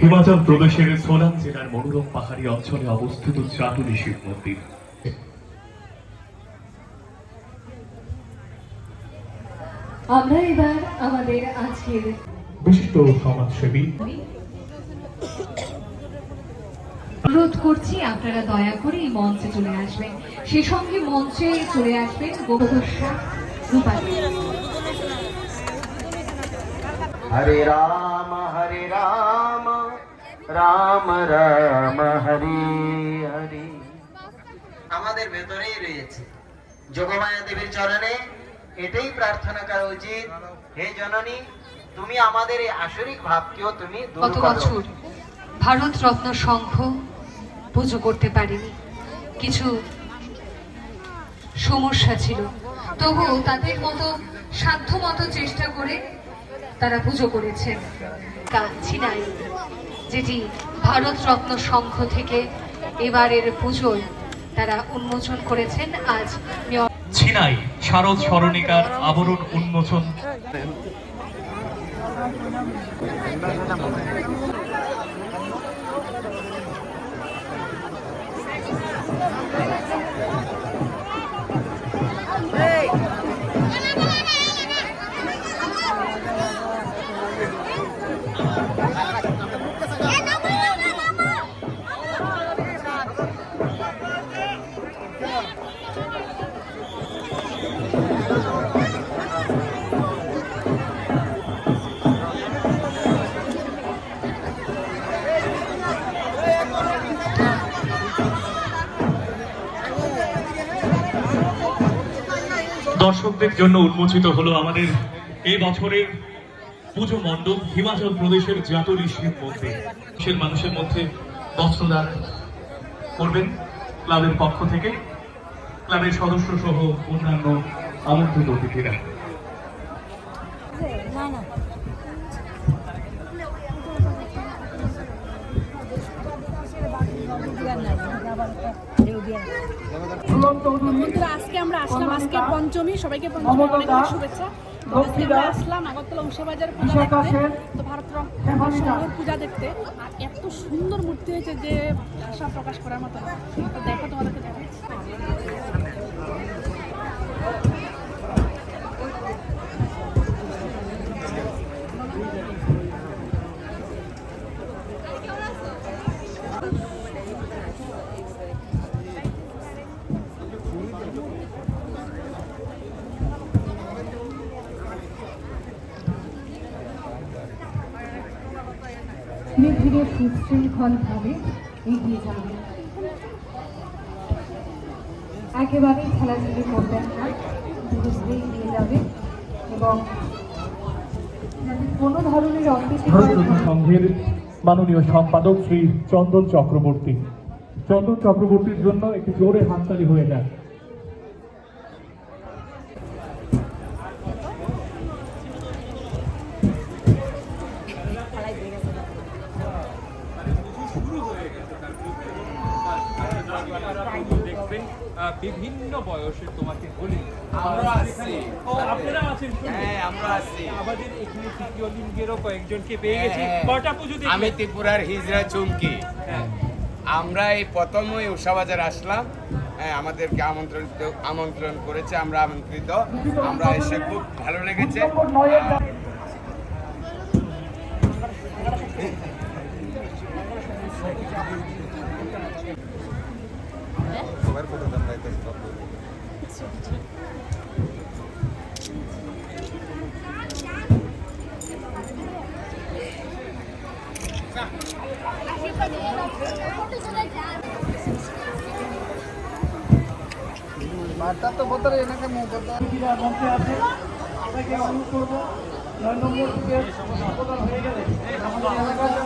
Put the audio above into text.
হিমাচল প্রদেশের সোলান জেলার মনোরম পাহাড়ি অঞ্চলে অবস্থিত চাটুলি শিব মন্দির। আমরা এবার আমাদের আজকের বিশিষ্ট সমাজসেবী। অনুরোধ করছি আপনারা দয়া করে এই মঞ্চে চলে আসবেন। সে সঙ্গে মঞ্চে চলে আসবেন রূপালী। হরে রাম হরে রাম। রাম রাম হরে হরে। আমাদের ভেতরেই রয়েছে। যোগমায়া দেবীর চরণে এটাই প্রার্থনা করা উচিত হে জননী তুমি আমাদের এই আসরিক ভাবকেও তুমি গত বছর ভারত রত্ন সংঘ পুজো করতে পারেনি। কিছু সমস্যা ছিল। তবুও তাদের মতো সাধ্য মতো চেষ্টা করে তারা পুজো করেছেন। ছিনাই যেটি ভারতরত্ন সংঘ থেকে এবারের পুজোয় তারা উন্মোচন করেছেন। আজ ছিনাই, শারদ স্মরণিকার আবরণ উন্মোচন। দর্শকদের জন্য উন্মোচিত হলো আমাদের এই বছরের পুজো মণ্ডপ, হিমাচল প্রদেশের জাতরি শিব মন্দির দেশের মানুষের মধ্যে বস্ত্রদান করবেন ক্লাবের পক্ষ থেকে। ক্লাবের সদস্য সহ অন্যান্য আমন্ত্রিত অতিথিরা। বন্ধুরা আজকে আমরা আসলাম আজকে পঞ্চমী সবাইকে পঞ্চমী অনেক অনেক শুভেচ্ছা। আজকে আমরা আসলাম আগরতলা উষাবাজার পূজা দেখতে। তো ভারত সংঘের পূজা দেখতে। আর এত সুন্দর মূর্তি হয়েছে যে আশা প্রকাশ করার মতো দেখো তোমাদেরকে দেখাচ্ছি। ধীরে ধীরে সুশৃঙ্খলভাবে এগিয়ে যাবে। একেবারেই খেলাধুলি করবেন না। ধীরে ধীরে এগিয়ে যাবে এবং কোনো ধরনের সংঘের মাননীয় সম্পাদক শ্রী চন্দন চক্রবর্তী। চন্দন চক্রবর্তীর জন্য একটি জোরে হাততালি হয়ে যায়। দেখবেন বিভিন্ন বয়সে তোমাকে বলি। আমরা আসছি ও আপনারা আছেন হ্যাঁ আমরা আসছি আমাদের এখানে তৃতীয় লিঙ্গেরও কয়েকজনকে পেয়ে গেছি। হ্যাঁ। কটা পুজো আমি ত্রিপুরার হিজরা চুমকি। হ্যাঁ। আমরা এই প্রথম ওই উষাবাজার আসলাম। হ্যাঁ আমাদেরকে আমন্ত্রিত আমন্ত্রণ করেছে আমরা আমন্ত্রিত। আমরা এসে খুব ভালো লেগেছে। মঞ্চে আছে সবাইকে অনুরোধ করব নয় নম্বর থেকে হয়ে গেলে আমাদের এলাকার